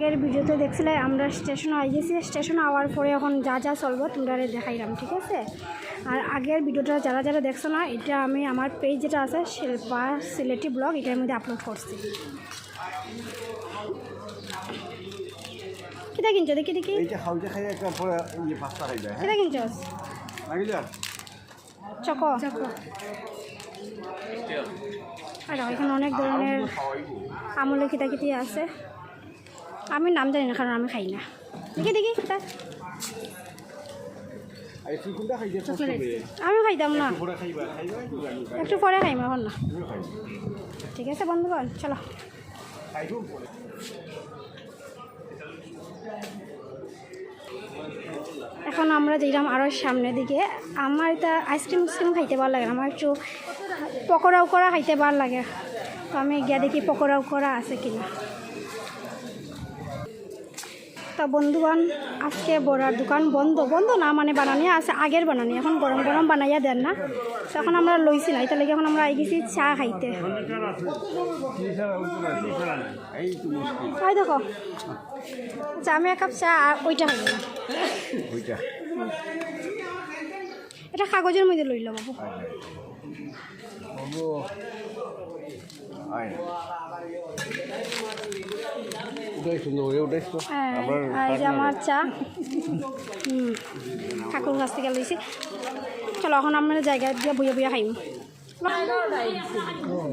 আগের ভিডিওতে দেখছিলে আমরা স্টেশনে আই গেছি স্টেশন আওয়ার পরে এখন যা যা চলবো তোমরা দেখাইলাম ঠিক আছে? আর আগের ভিডিওটা যারা যারা দেখছ না এটা আমি আমার পেজ যেটা আছে শিল্পা সিলেটি ব্লগ এটার মধ্যে আপলোড করছি। কিটা কিনছো? দেখি দেখি। পরে ইয়ে হ্যাঁ? কিটা লাগিলে চকো। আর এখানে অনেক ধরনের আমলে কিতা কিতি আছে। আমি নাম জানি না কারণ আমি খাই না। দেখি দেখি আমি খাইতাম না। একটু পরে খাইম এখন না। ঠিক আছে বন্ধুগণ চলো। এখন আমরা যেলাম আরও সামনের দিকে আমার এটা আইসক্রিম উইসক্রিম খাইতে ভালো লাগে না। আমার একটু পকোড়া উকোড়া খাইতে ভালো লাগে। তো আমি গিয়ে দেখি পকোড়া উকোড়া আছে কিনা। তা বন্ধুবান আজকে বড়ার দোকান বন্ধ। বন্ধ না মানে বানানি, আছে আগের বানানি। এখন গরম গরম বানাইয়া দেন না। তখন আমরা লইছি না লাগে এখন আমরা আই গেছি চা খাইতে। তাই দেখো আচ্ছা আমি এক কাপ চা ওইটা খাইব। না এটা কাগজের মধ্যে লইল বাবু। হ্যাঁ, আমার চা। হুম ঠাকুর কাছ থেকে লইছি। চলো এখন আমরা জায়গায় দিয়ে বইয়া বইয়া খাইম।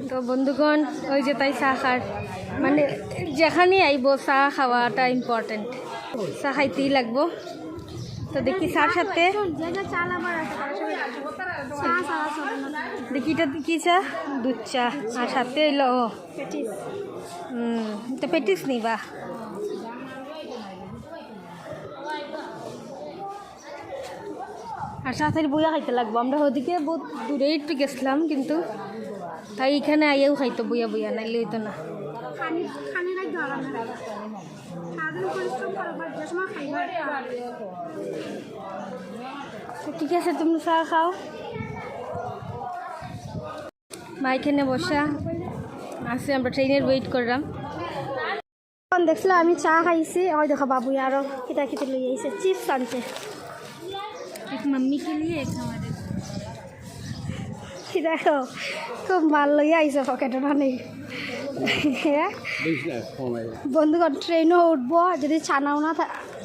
তো বন্ধুগণ ওই যে তাই চা খার। মানে যেখানে আইব চা খাওয়াটা ইম্পর্টেন্ট চা খাইতেই লাগবো। তো দেখি চার সাথে। দেখি এটা কি চা? দুধ চা। আর সাথে এলো ও। হুম তো পেটিস নিবা আর সাথে বইয়া খাইতে লাগবো। আমরা ওদিকে বহুত দূরে একটু গেছিলাম, কিন্তু তাই এখানে আইয়াও খাইতো বইয়া বইয়া, নাইলে হইতো না। সারাদিন পরিশ্রম করো যে ঠিক আছে তুমি চা খাও। মা এখানে বসা। আছে আমরা ট্রেনের ওয়েট করলাম। তখন দেখছিল আমি চা খাইছি। ওই দেখো বাবু আরও কিতা কিতা লই আইছে চিপস আনছে। এক মাম্মি কে লিয়ে এক কি দেখো খুব মাল লই আইছে পকেটে কমাই বন্ধুগণ ট্রেনও উঠবো। যদি ছানাও না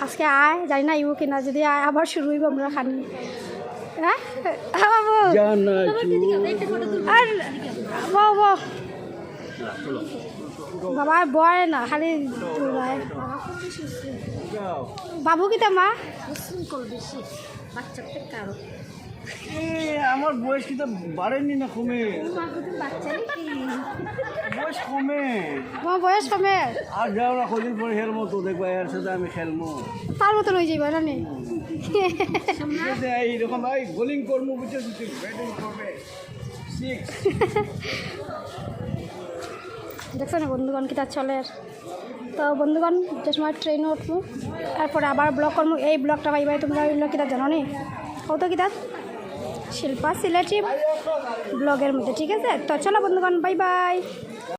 আজকে আয় জানি না আইব কিনা যদি আয় আবার শুরু হইব আমরা খানি। হ্যাঁ? হ্যাঁ, বাবু। আর বাবু বয় না খালি বাবু কিতা মা? আমার বয়স কিন্তু বাড়েনি না কমে? বয়স কমে। তোমার বয়স কমে। আর যাও না কদিন পরে হের মতো দেখবা এর সাথে আমি খেলব। তার মতো লই যাইবা না এইরকম এই বোলিং করব বুঝছ? ব্যাটিং করবে। দেখছ না বন্ধুগণ কিতা চলে? তো বন্ধুগণ যে সময় ট্রেনে উঠবো তারপরে আবার ব্লগ করব। এই ব্লগটা পাইবাই তোমরা ওইগুলো কিতা জানো নি? কত কিতা শিল্পা সিলেটি ব্লগের মধ্যে ঠিক আছে? তো চলো বন্ধুগণ বাই বাই